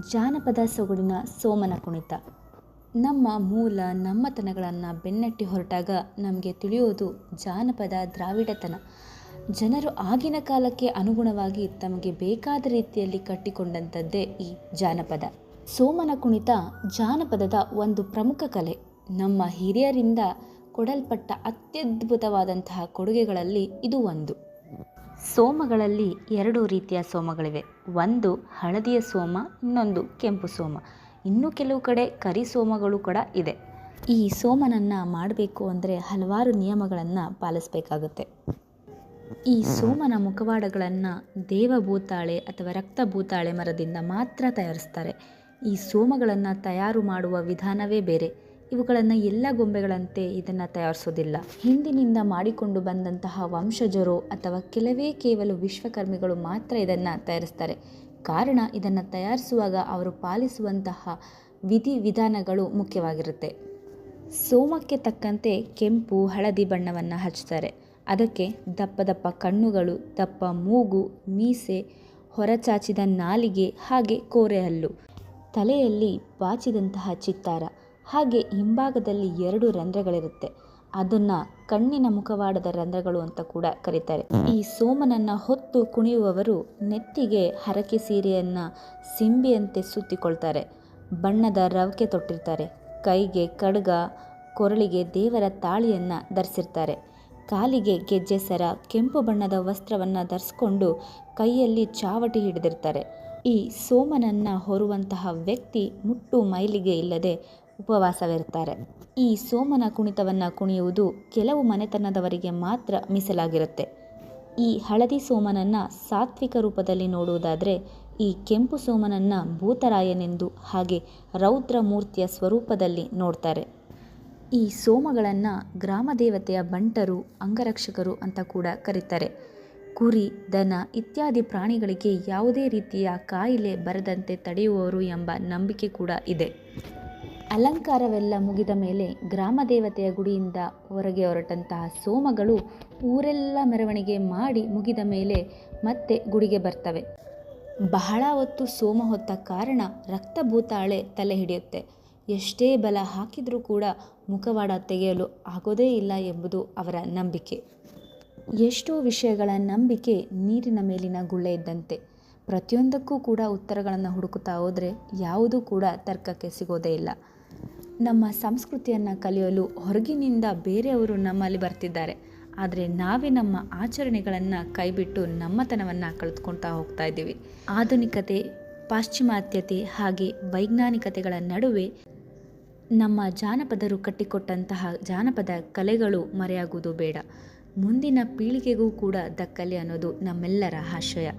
ಜಾನಪದ ಸೊಗಡಿನ ಸೋಮನ ಕುಣಿತ. ನಮ್ಮ ಮೂಲ ನಮ್ಮತನಗಳನ್ನು ಬೆನ್ನಟ್ಟಿ ಹೊರಟಾಗ ನಮಗೆ ತಿಳಿಯೋದು ಜಾನಪದ ದ್ರಾವಿಡತನ. ಜನರು ಆಗಿನ ಕಾಲಕ್ಕೆ ಅನುಗುಣವಾಗಿ ತಮಗೆ ಬೇಕಾದ ರೀತಿಯಲ್ಲಿ ಕಟ್ಟಿಕೊಂಡಂಥದ್ದೇ ಈ ಜಾನಪದ. ಸೋಮನ ಕುಣಿತ ಜಾನಪದದ ಒಂದು ಪ್ರಮುಖ ಕಲೆ. ನಮ್ಮ ಹಿರಿಯರಿಂದ ಕೊಡಲ್ಪಟ್ಟ ಅತ್ಯದ್ಭುತವಾದಂತಹ ಕೊಡುಗೆಗಳಲ್ಲಿ ಇದು ಒಂದು. ಸೋಮಗಳಲ್ಲಿ ಎರಡು ರೀತಿಯ ಸೋಮಗಳಿವೆ. ಒಂದು ಹಳದಿಯ ಸೋಮ, ಇನ್ನೊಂದು ಕೆಂಪು ಸೋಮ. ಇನ್ನು ಕೆಲವು ಕಡೆ ಕರಿ ಸೋಮಗಳು ಕೂಡ ಇದೆ. ಈ ಸೋಮನನ್ನು ಮಾಡಬೇಕು ಅಂದರೆ ಹಲವಾರು ನಿಯಮಗಳನ್ನು ಪಾಲಿಸಬೇಕಾಗುತ್ತೆ. ಈ ಸೋಮನ ಮುಖವಾಡಗಳನ್ನು ದೇವಭೂತಾಳೆ ಅಥವಾ ರಕ್ತಭೂತಾಳೆ ಮರದಿಂದ ಮಾತ್ರ ತಯಾರಿಸ್ತಾರೆ. ಈ ಸೋಮಗಳನ್ನು ತಯಾರು ಮಾಡುವ ವಿಧಾನವೇ ಬೇರೆ. ಇವುಗಳನ್ನು ಎಲ್ಲ ಗೊಂಬೆಗಳಂತೆ ಇದನ್ನು ತಯಾರಿಸೋದಿಲ್ಲ. ಹಿಂದಿನಿಂದ ಮಾಡಿಕೊಂಡು ಬಂದಂತಹ ವಂಶಜರು ಅಥವಾ ಕೆಲವೇ ಕೇವಲ ವಿಶ್ವಕರ್ಮಿಗಳು ಮಾತ್ರ ಇದನ್ನು ತಯಾರಿಸ್ತಾರೆ. ಕಾರಣ ಇದನ್ನು ತಯಾರಿಸುವಾಗ ಅವರು ಪಾಲಿಸುವಂತಹ ವಿಧಿ ವಿಧಾನಗಳು ಮುಖ್ಯವಾಗಿರುತ್ತೆ. ಸೋಮಕ್ಕೆ ತಕ್ಕಂತೆ ಕೆಂಪು, ಹಳದಿ ಬಣ್ಣವನ್ನು ಹಚ್ತಾರೆ. ಅದಕ್ಕೆ ದಪ್ಪ ದಪ್ಪ ಕಣ್ಣುಗಳು, ದಪ್ಪ ಮೂಗು, ಮೀಸೆ, ಹೊರಚಾಚಿದ ನಾಲಿಗೆ ಹಾಗೆ ಕೋರೆ ಹಲ್ಲು ತಲೆಯಲ್ಲಿ ಬಾಚಿದಂತಹ ಚಿತ್ತಾರ. ಹಾಗೆ ಹಿಂಭಾಗದಲ್ಲಿ ಎರಡು ರಂಧ್ರಗಳಿರುತ್ತೆ. ಅದನ್ನು ಕಣ್ಣಿನ ಮುಖವಾಡದ ರಂಧ್ರಗಳು ಅಂತ ಕೂಡ ಕರೀತಾರೆ. ಈ ಸೋಮನನ್ನು ಹೊತ್ತು ಕುಣಿಯುವವರು ನೆತ್ತಿಗೆ ಹರಕೆ ಸೀರೆಯನ್ನು ಸಿಂಬಿಯಂತೆ ಸುತ್ತಿಕೊಳ್ತಾರೆ. ಬಣ್ಣದ ರವಕೆ ತೊಟ್ಟಿರ್ತಾರೆ. ಕೈಗೆ ಕಡ್ಗ, ಕೊರಳಿಗೆ ದೇವರ ತಾಳಿಯನ್ನು ಧರಿಸಿರ್ತಾರೆ. ಕಾಲಿಗೆ ಗೆಜ್ಜೆ ಸರ, ಕೆಂಪು ಬಣ್ಣದ ವಸ್ತ್ರವನ್ನು ಧರಿಸ್ಕೊಂಡು ಕೈಯಲ್ಲಿ ಚಾವಟಿ ಹಿಡಿದಿರ್ತಾರೆ. ಈ ಸೋಮನನ್ನು ಹೊರುವಂತಹ ವ್ಯಕ್ತಿ ಮುಟ್ಟು ಮೈಲಿಗೆ ಇಲ್ಲದೆ ಉಪವಾಸವಿರ್ತಾರೆ ಈ ಸೋಮನ ಕುಣಿತವನ್ನು ಕುಣಿಯುವುದು ಕೆಲವು ಮನೆತನದವರಿಗೆ ಮಾತ್ರ ಮೀಸಲಾಗಿರುತ್ತೆ. ಈ ಹಳದಿ ಸೋಮನನ್ನು ಸಾತ್ವಿಕ ರೂಪದಲ್ಲಿ ನೋಡುವುದಾದರೆ, ಈ ಕೆಂಪು ಸೋಮನನ್ನು ಭೂತರಾಯನೆಂದು ಹಾಗೆ ರೌದ್ರ ಮೂರ್ತಿಯ ಸ್ವರೂಪದಲ್ಲಿ ನೋಡ್ತಾರೆ. ಈ ಸೋಮಗಳನ್ನು ಗ್ರಾಮ ದೇವತೆಯ ಬಂಟರು, ಅಂಗರಕ್ಷಕರು ಅಂತ ಕೂಡ ಕರೀತಾರೆ. ಕುರಿ, ದನ ಇತ್ಯಾದಿ ಪ್ರಾಣಿಗಳಿಗೆ ಯಾವುದೇ ರೀತಿಯ ಕಾಯಿಲೆ ಬರದಂತೆ ತಡೆಯುವವರು ಎಂಬ ನಂಬಿಕೆ ಕೂಡ ಇದೆ. ಅಲಂಕಾರವೆಲ್ಲ ಮುಗಿದ ಮೇಲೆ ಗ್ರಾಮ ದೇವತೆಯ ಗುಡಿಯಿಂದ ಹೊರಗೆ ಹೊರಟಂತಹ ಸೋಮಗಳು ಊರೆಲ್ಲ ಮೆರವಣಿಗೆ ಮಾಡಿ ಮುಗಿದ ಮೇಲೆ ಮತ್ತೆ ಗುಡಿಗೆ ಬರ್ತವೆ. ಬಹಳ ಹೊತ್ತು ಸೋಮ ಹೊತ್ತ ಕಾರಣ ರಕ್ತಭೂತಾಳೆ ತಲೆ ಹಿಡಿಯುತ್ತೆ. ಎಷ್ಟೇ ಬಲ ಹಾಕಿದರೂ ಕೂಡ ಮುಖವಾಡ ತೆಗೆಯಲು ಆಗೋದೇ ಇಲ್ಲ ಎಂಬುದು ಅವರ ನಂಬಿಕೆ. ಎಷ್ಟೋ ವಿಷಯಗಳ ನಂಬಿಕೆ ನೀರಿನ ಮೇಲಿನ ಗುಳ್ಳೆ ಇದ್ದಂತೆ. ಪ್ರತಿಯೊಂದಕ್ಕೂ ಕೂಡ ಉತ್ತರಗಳನ್ನು ಹುಡುಕುತ್ತಾ ಹೋದರೆ ಯಾವುದೂ ಕೂಡ ತರ್ಕಕ್ಕೆ ಸಿಗೋದೇ ಇಲ್ಲ. ನಮ್ಮ ಸಂಸ್ಕೃತಿಯನ್ನು ಕಲಿಯಲು ಹೊರಗಿನಿಂದ ಬೇರೆಯವರು ನಮ್ಮಲ್ಲಿ ಬರ್ತಿದ್ದಾರೆ. ಆದರೆ ನಾವೇ ನಮ್ಮ ಆಚರಣೆಗಳನ್ನು ಕೈಬಿಟ್ಟು ನಮ್ಮತನವನ್ನು ಕಳೆದುಕೊಳ್ತಾ ಹೋಗ್ತಾ ಇದ್ದೀವಿ. ಆಧುನಿಕತೆ, ಪಾಶ್ಚಿಮಾತ್ಯತೆ ಹಾಗೆ ವೈಜ್ಞಾನಿಕತೆಗಳ ನಡುವೆ ನಮ್ಮ ಜಾನಪದರು ಕಟ್ಟಿಕೊಟ್ಟಂತಹ ಜಾನಪದ ಕಲೆಗಳು ಮರೆಯಾಗುವುದು ಬೇಡ. ಮುಂದಿನ ಪೀಳಿಗೆಗೂ ಕೂಡ ದಕ್ಕಲಿ ಅನ್ನೋದು ನಮ್ಮೆಲ್ಲರ ಆಶಯ.